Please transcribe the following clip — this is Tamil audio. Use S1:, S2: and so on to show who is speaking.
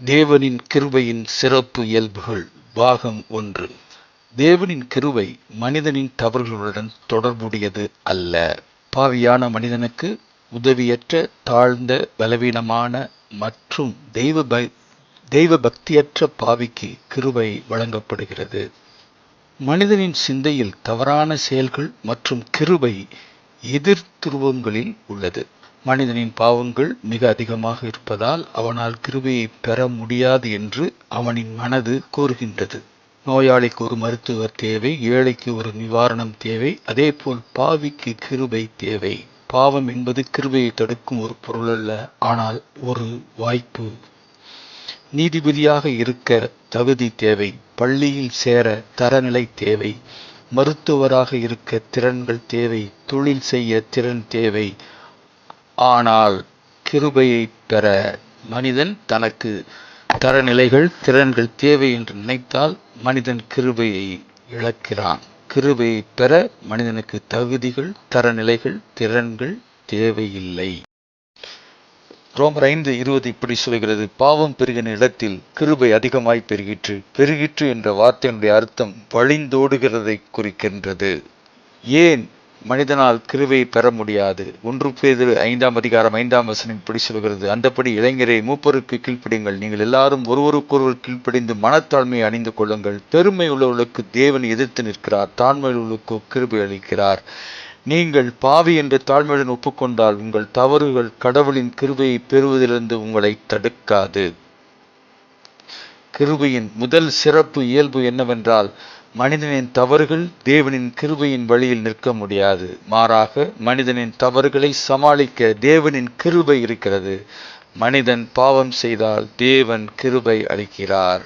S1: தேவனின் கிருபையின் சிறப்பு இயல்புகள் பாகம் ஒன்று. தேவனின் கிருபை மனிதனின் தவறுகளுடன் தொடர்புடையது அல்ல. பாவியான மனிதனுக்கு உதவியற்ற தாழ்ந்த பலவீனமான மற்றும் தெய்வ ப தெய்வ பக்தியற்ற பாவிக்கு கிருபை வழங்கப்படுகிறது. மனிதனின் சிந்தையில் தவறான செயல்கள் மற்றும் கிருபை எதிர் துருவங்களில் உள்ளது. மனிதனின் பாவங்கள் மிக அதிகமாக இருப்பதால் அவனால் கிருபையை பெற முடியாது என்று அவனின் மனது கூறுகின்றது. நோயாளிக்கு ஒரு மருத்துவர் தேவை ஏழைக்கு ஒரு நிவாரணம் தேவை அதேபோல் பாவிக்கு கிருபை தேவை. பாவம் என்பது கிருபையை தடுக்கும் ஒரு பொருள் அல்ல ஆனால் ஒரு வாய்ப்பு. நீதிபதியாக இருக்க தகுதி தேவை பள்ளியில் சேர தரநிலை தேவை மருத்துவராக இருக்க திறன்கள் தேவை தொழில் செய்ய திறன் தேவை ஆனால் கிருபையை பெற மனிதன் தனக்கு தரநிலைகள் திறன்கள் தேவை என்று நினைத்தால் மனிதன் கிருபையை இழக்கிறான். கிருபையை பெற மனிதனுக்கு தகுதிகள் தரநிலைகள் திறன்கள் தேவையில்லை. ரோமர் ஐந்து இருபது இப்படி சொல்கிறது பாவம் பெருகின இடத்தில் கிருபை அதிகமாய் பெருகிற்று. பெருகிற்று என்ற வார்த்தையினுடைய அர்த்தம் வழிந்தோடுகிறதை குறிக்கின்றது. ஏன் மனிதனால் கிருவை பெற முடியாது. ஒன்று பேர் ஐந்தாம் அதிகாரம் ஐந்தாம் வசனம் இப்படி சொல்கிறது அந்தபடி இளைஞரை மூப்பருக்கு கீழ்ப்பிடுங்கள் நீங்கள் எல்லாரும் ஒருவருக்கொருவர் கீழ்ப்படிந்து மனத்தாழ்மையை அணிந்து கொள்ளுங்கள். பெருமை உள்ளவர்களுக்கு தேவன் எதிர்த்து நிற்கிறார் தாழ்மை உள்ளவர்களுக்கு கிருபை அளிக்கிறார். நீங்கள் பாவி என்று தாழ்மையுடன் ஒப்புக்கொண்டால் உங்கள் தவறுகள் கடவுளின் கிருபையை பெறுவதிலிருந்து உங்களை தடுக்காது. கிருபையின் முதல் சிறப்பு இயல்பு என்னவென்றால் மனிதனின் தவறுகள் தேவனின் கிருபையின் வழியில் நிற்க முடியாது. மாறாக மனிதனின் தவறுகளை சமாளிக்க தேவனின் கிருபை இருக்கிறது. மனிதன் பாவம் செய்தால் தேவன் கிருபை அளிக்கிறார்.